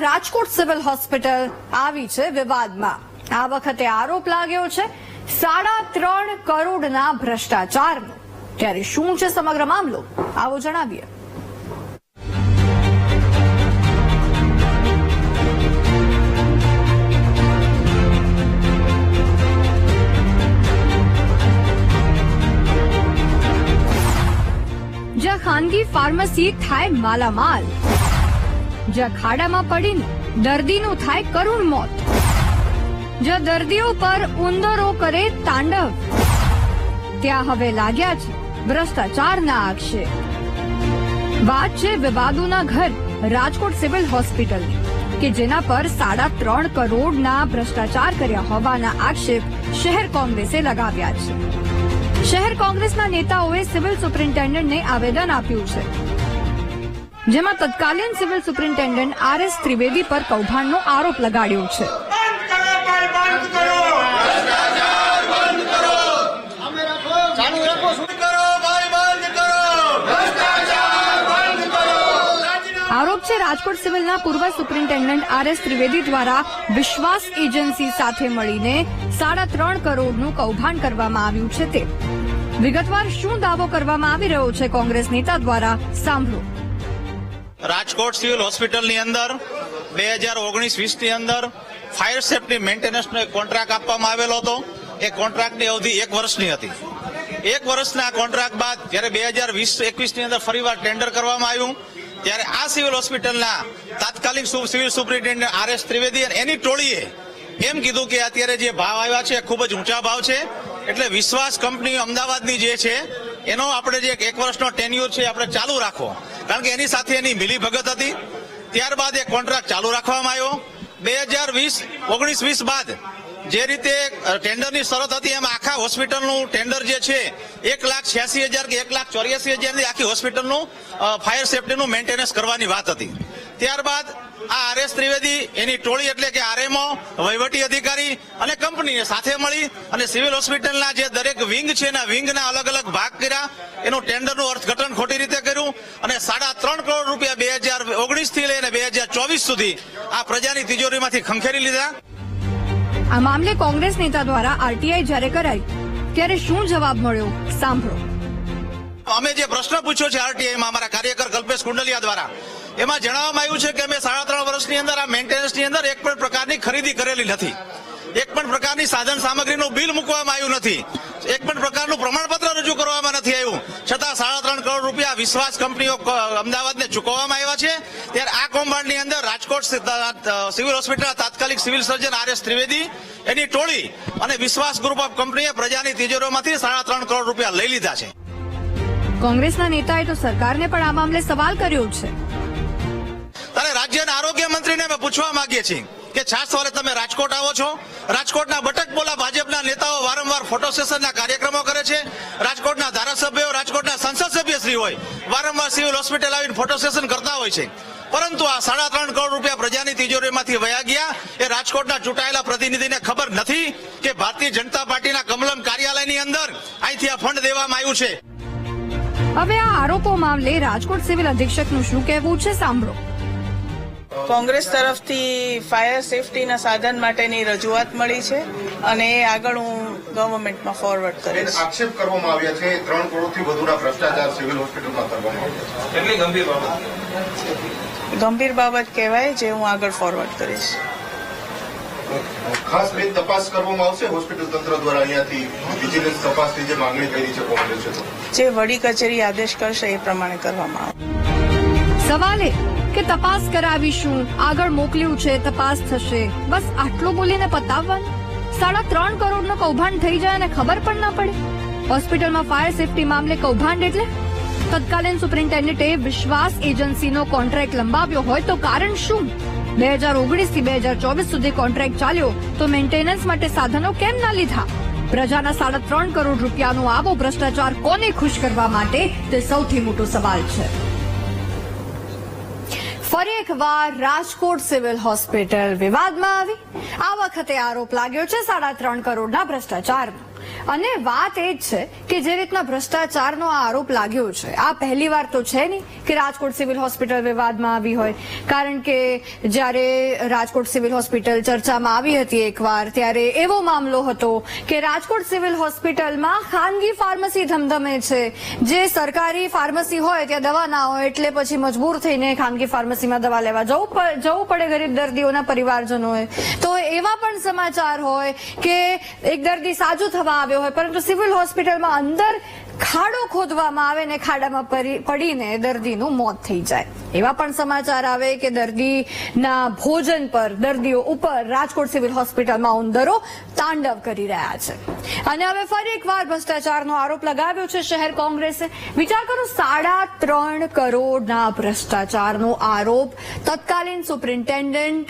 Rajkot civil hospital આવી છે વિવાદમાં. આ વખતે આરોપ લાગ્યો છે, સાડા ત્રણ કરોડના ભ્રષ્ટાચારનો. ત્યારે શું છે સમગ્ર મામલો? આવો જણાવીએ. જ્યાં ખાનગી ફાર્મસી થાય માલામાલ. જ્યાં ખાડામાં પડીને દર્દીનું થાય કરુણ મોત. જ્યાં દર્દીઓ પર ઉંદરો કરે તાંડવ. ત્યાં હવે લાગ્યા છે ભ્રષ્ટાચારના આક્ષેપ. વાત છે વિવાદોના ઘર, રાજકોટ સિવિલ હોસ્પિટલની કે જેના પર સાડા ત્રણ કરોડના ભ્રષ્ટાચાર કર્યા હોવાના આક્ષેપ શહેર કોંગ્રેસે લગાવ્યા છે. શહેર કોંગ્રેસના નેતાઓએ સિવિલ સુપ્રિન્ટેન્ડન્ટને આવેદન આપ્યું છે. જેમાં તત્કાલીન civil superintendent R S Trivedi પર કૌભાંડનો આરોપ લગાડ્યો છે. આરોપ છે રાજકોટ સિવિલના પૂર્વ સુપ્રિન્ટેન્ડન્ટ આર એસ ત્રિવેદી દ્વારા વિશ્વાસ એજન્સી સાથે મળીને સાડા ત્રણ કરોડનું કૌભાંડ કરવામાં આવ્યું છે તે. વિગતવાર શું દાવો કરવામાં આવી રહ્યો છે કોંગ્રેસ નેતા દ્વારા? સાંભળો. રાજકોટ સિવિલ હોસ્પિટલની અંદર, બે હજાર ઓગણીસ વીસની અંદર ફાયર સેફટી મેન્ટેનન્સનો એક કોન્ટ્રાક્ટ આપવામાં આવેલો હતો. એ કોન્ટ્રાક્ટની અવધિ એક વર્ષની હતી. એક વર્ષના કોન્ટ્રાક્ટ બાદ જ્યારે બે હજાર વીસ એકવીસની અંદર ફરીવાર ટેન્ડર કરવામાં આવ્યું, ત્યારે આ સિવિલ હોસ્પિટલના તાત્કાલિક civil superintendent R S Trivedi અને એની ટોળીએ એમ કીધું કે અત્યારે જે ભાવ આવ્યા છે એ ખૂબ જ ઊંચા ભાવ છે. એટલે વિશ્વાસ કંપની અમદાવાદની જે છે એનો આપણે જે એક વર્ષનો ટેન્યુર છે આપણે ચાલુ રાખવો. કારણ કે એની સાથે એની મિલીભગત હતી. ત્યારબાદ એ કોન્ટ્રાક્ટ ચાલુ રાખવામાં આવ્યો. બે હજાર વીસ ઓગણીસ વીસ બાદ જે રીતે ટેન્ડરની શરત હતી, એમ આખા હોસ્પિટલનું ટેન્ડર જે છે, એક લાખ છ્યાસી હજાર કે એક લાખ ચોર્યાસી હજારની આખી હોસ્પિટલનું ફાયર સેફટીનું મેન્ટેનન્સ કરવાની વાત હતી. ત્યારબાદ આ આર એસ ત્રિવેદી, એની ટોળી એટલે કે આરએમઓ, વહીવટી અધિકારી અને કંપનીએ સાથે મળી અને સિવિલ હોસ્પિટલના જે દરેક વિંગ છે, એના વિંગના અલગ અલગ ભાગ કર્યા. એનું ટેન્ડરનું અર્થઘટન ખોટી રીતે કર્યું અને સાડા ત્રણ કરોડ રૂપિયા બે હજાર ઓગણીસથી લઈને બે હજાર ચોવીસ સુધી આ પ્રજાની તિજોરીમાંથી ખંખેરી લીધા. આ મામલે કોંગ્રેસ નેતા દ્વારા આરટીઆઈ જ્યારે કરાઈ, ત્યારે શું જવાબ મળ્યો? સાંભળો. અમે જે પ્રશ્ન પૂછ્યો છે આરટીઆઈમાં અમારા કાર્યકર કલ્પેશ કુંડલિયા દ્વારા, એમાં જણાવવામાં આવ્યું છે કે અમે સાડા ત્રણ વર્ષની અંદર આ મેન્ટેનન્સની અંદર એક પણ પ્રકારની ખરીદી કરેલી નથી. એક પણ પ્રકારની સાધન સામગ્રીનું બિલ મૂકવામાં આવ્યું નથી. એક પણ પ્રકારનું પ્રમાણપત્ર રજૂ કરવામાં નથી આવ્યું. છતાં સાડા ત્રણ કરોડ રૂપિયા વિશ્વાસ કંપનીઓ અમદાવાદને ચૂકવવામાં આવ્યા છે. ત્યારે આ કૌભાંડની અંદર રાજકોટ સિવિલ હોસ્પિટલ તાત્કાલિક civil surgeon R S Trivedi, એની ટોળી અને વિશ્વાસ ગ્રુપ ઓફ કંપનીએ પ્રજાની તિજોરીઓમાંથી સાડા ત્રણ કરોડ રૂપિયા લઈ લીધા છે. કોંગ્રેસના નેતાએ તો સરકારને પણ આ મામલે સવાલ કર્યો છે. ત્યારે રાજ્યના આરોગ્ય મંત્રીને અમે પૂછવા માંગીએ છીએ કે છાસ સવારે તમે રાજકોટ આવો છો? રાજકોટના બટકબોલા ભાજપના નેતાઓ વારંવાર ફોટો સેશનના કાર્યક્રમો કરે છે. રાજકોટના ધારાસભ્યો, રાજકોટના સંસદ સભ્યશ્રી હોય, વારંવાર સિવિલ હોસ્પિટલ આવીને ફોટો સેશન કરતા હોય છે. પરંતુ આ સાડા ત્રણ કરોડ રૂપિયા પ્રજાની તિજોરીમાંથી વયા ગયા. એ રાજકોટના ચૂંટાયેલા પ્રતિનિધિને ખબર નથી કે ભારતીય જનતા પાર્ટીના કમલમ કાર્યાલયની અંદર અહીંથી આ ફંડ દેવામાં આવ્યું છે. હવે આ આરોપો મામલે રાજકોટ સિવિલ અધિક્ષકનું શું કહેવું છે સાંભળો. કોંગ્રેસ તરફથી ફાયર સેફટીના સાધન માટેની રજૂઆત મળી છે અને એ આગળ હું ગવર્મેન્ટમાં ફોરવર્ડ કરીશ. આક્ષેપ કરવામાં આવ્યા છે ત્રણ કરોડથી વધુના ભ્રષ્ટાચાર સિવિલ હોસ્પિટલમાં કરવામાં આવ્યા છે. ગંભીર બાબત? કહેવાય જે હું આગળ ફોરવર્ડ કરીશ. ખાસ બે તપાસ કરવામાં આવશે? હોસ્પિટલ તંત્ર દ્વારા અહીંયાથી વિજિલન્સ તપાસની જે માંગણી કરી છે કોંગ્રેસે જે વડી કચેરી આદેશ કરશે એ પ્રમાણે કરવામાં આવશે. સવાલે કે તપાસ કરાવીશું આગળ મોકલ્યું છે તપાસ થશે. બસ આટલું બોલીને પતાવવાનું. સાડા ત્રણ કરોડનો કૌભાંડ થઈ જાય અને ખબર પણ ના પડે. હોસ્પિટલમાં ફાયર સેફટી મામલે કૌભાંડ એટલે? તત્કાલીન સુપ્રિન્ટેન્ડન્ટે વિશ્વાસ એજન્સીનો કોન્ટ્રાક્ટ લંબાવ્યો હોય તો કારણ શું? બે હજાર ઓગણીસથી બે હજાર ચોવીસ સુધી કોન્ટ્રાક્ટ ચાલ્યો તો મેન્ટેનન્સ માટે સાધનો કેમ ના લીધા? પ્રજાના સાડા ત્રણ કરોડ રૂપિયાનો આવો ભ્રષ્ટાચાર કોને ખુશ કરવા માટે? તે સૌથી મોટો સવાલ છે. ફરી એકવાર રાજકોટ સિવિલ હોસ્પિટલ વિવાદમાં આવી. આ વખતે આરોપ લાગ્યો છે સાડા ત્રણ કરોડના ભ્રષ્ટાચારનો. અને વાત એ જ છે કે જે રીતના ભ્રષ્ટાચારનો આ આરોપ લાગ્યો છે, આ પહેલી વાર તો છે નહીં કે રાજકોટ સિવિલ હોસ્પિટલ વિવાદમાં આવી હોય. કારણ કે જ્યારે રાજકોટ સિવિલ હોસ્પિટલ ચર્ચામાં આવી હતી એકવાર, ત્યારે એવો મામલો હતો કે રાજકોટ સિવિલ હોસ્પિટલમાં ખાનગી ફાર્મસી ધમધમે છે. જે સરકારી ફાર્મસી હોય, ત્યાં દવા ના હોય, એટલે પછી મજબૂર થઈને ખાનગી ફાર્મસીમાં દવા લેવા જવું જવું પડે ગરીબ દર્દીઓના પરિવારજનોએ. તો એવા પણ સમાચાર હોય કે એક દર્દી સાજો થવા આવ્યો હોય, પરંતુ સિવિલ હોસ્પિટલમાં અંદર ખાડો ખોદવામાં આવે ને ખાડામાં પડીને દર્દીનું મોત થઈ જાય. એવા પણ સમાચાર આવે કે દર્દીના ભોજન પર દર્દીઓ ઉપર રાજકોટ સિવિલ હોસ્પિટલમાં ઉંદરો તાંડવ કરી રહ્યા છે. અને હવે ફરી એકવાર ભ્રષ્ટાચારનો આરોપ લગાવ્યો છે શહેર કોંગ્રેસે. વિચાર કરો, સાડા ત્રણ કરોડના ભ્રષ્ટાચારનો આરોપ તત્કાલીન સુપ્રિન્ટેન્ડન્ટ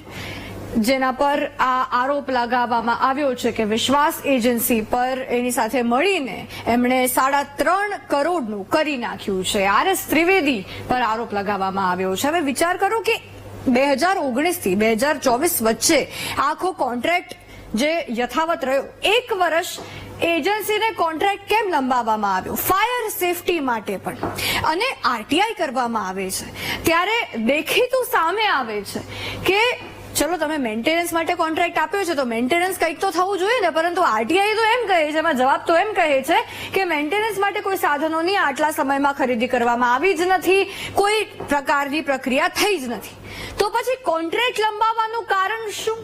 જેના પર આ આરોપ લગાવવામાં આવ્યો છે કે વિશ્વાસ એજન્સી પર એની સાથે મળીને એમણે સાડા ત્રણ કરોડનું કરી નાખ્યું છે. આર એસ ત્રિવેદી પર આરોપ લગાવવામાં આવ્યો છે. હવે વિચાર કરો કે બે હજાર ઓગણીસથી બે હજાર ચોવીસ વચ્ચે આખો કોન્ટ્રાક્ટ જે યથાવત રહ્યો, એક વર્ષ એજન્સીને કોન્ટ્રાક્ટ કેમ લંબાવવામાં આવ્યો? ફાયર સેફટી માટે પણ. અને આરટીઆઈ કરવામાં આવે છે. ત્યારે દેખીતું સામે આવે છે કે ચલો, તમે મેન્ટેનન્સ માટે કોન્ટ્રાક્ટ આપ્યો છે તો મેન્ટેનન્સ કંઈક તો થવું જોઈએ ને, પરંતુ આરટીઆઈ તો એમ કહે છે, એમાં જવાબ તો એમ કહે છે કે મેન્ટેનન્સ માટે કોઈ સાધનોની આટલા સમયમાં ખરીદી કરવામાં આવી જ નથી, કોઈ પ્રકારની પ્રક્રિયા થઈ જ નથી. તો પછી કોન્ટ્રાક્ટ લંબાવવાનું કારણ શું?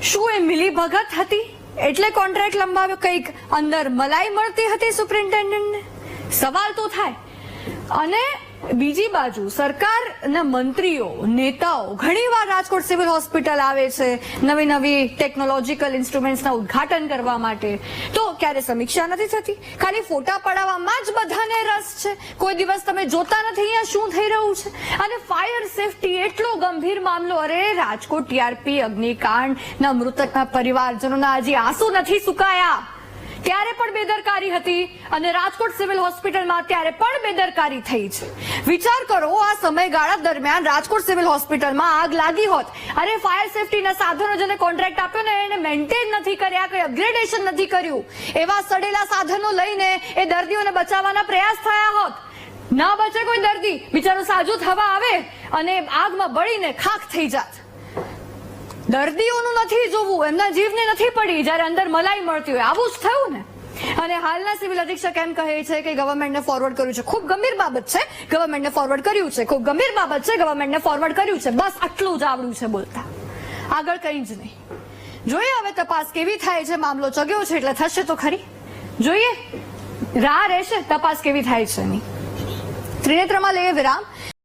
શું એ મિલીભગત હતી? એટલે કોન્ટ્રાક્ટ લંબાવ્યો કંઈક અંદર મલાઈ મળતી હતી સુપ્રિન્ટેન્ડન્ટને સવાલ તો થાય. અને બીજી બાજુ સરકારના મંત્રીઓ, નેતાઓ ઘણીવાર રાજકોટ સિવિલ હોસ્પિટલ આવે છે નવી નવી ટેકનોલોજીકલ ઇન્સ્ટ્રુમેન્ટ્સના ઉદ્ઘાટન કરવા માટે. તો ક્યારે સમીક્ષા નથી થતી? ખાલી ફોટા પડાવવામાં જ બધાને રસ છે. કોઈ દિવસ તમે જોતા નથી અહીંયા શું થઈ રહ્યું છે? અને ફાયર સેફટી એટલો ગંભીર મામલો. અરે, રાજકોટ ટીઆરપી અગ્નિકાંડના મૃતકના પરિવારજનોના હજી આંસુ નથી સુકાયા. ત્યારે પણ બેદરકારી હતી અને રાજકોટ સિવિલ હોસ્પિટલમાં ત્યારે પણ બેદરકારી થઈ છે. વિચાર કરો, આ સમયગાળા દરમિયાન રાજકોટ સિવિલ હોસ્પિટલમાં આગ લાગી હોત. અરે ફાયર સેફટીના સાધનો જેને કોન્ટ્રાક્ટ આપ્યો ને, એને મેન્ટેન નથી કર્યા, કોઈ અપગ્રેડેશન નથી કર્યું. એવા સડેલા સાધનો લઈને એ દર્દીઓને બચાવવાના પ્રયાસ થયા હોત. ના બચે કોઈ દર્દી. બિચારો સાજુ થવા આવે અને આગમાં બળીને ખાખ થઈ જાત. દર્દીઓનું નથી જોવું, એમના જીવને નથી પડી જ્યારે અંદર મલાઈ મળતી હોય. આવું જ થયું ને? અને હાલના સિવિલ અધિક્ષક એમ કહે છે કે ગવર્મેન્ટને ફોરવર્ડ કર્યું છે. ખૂબ ગંભીર બાબત છે. ગવર્મેન્ટને ફોરવર્ડ કર્યું છે. ખૂબ ગંભીર બાબત છે. ગવર્મેન્ટને ફોરવર્ડ કર્યું છે. બસ આટલું જ આવડ્યું છે બોલતા. આગળ કંઈ જ નહીં. જોઈએ હવે તપાસ કેવી થાય છે. મામલો ચગ્યો છે એટલે થશે તો ખરી. જોઈએ. રાહ રહેશે. તપાસ કેવી થાય છે નહીં ત્રિનેત્રમાં લઈએ વિરામ.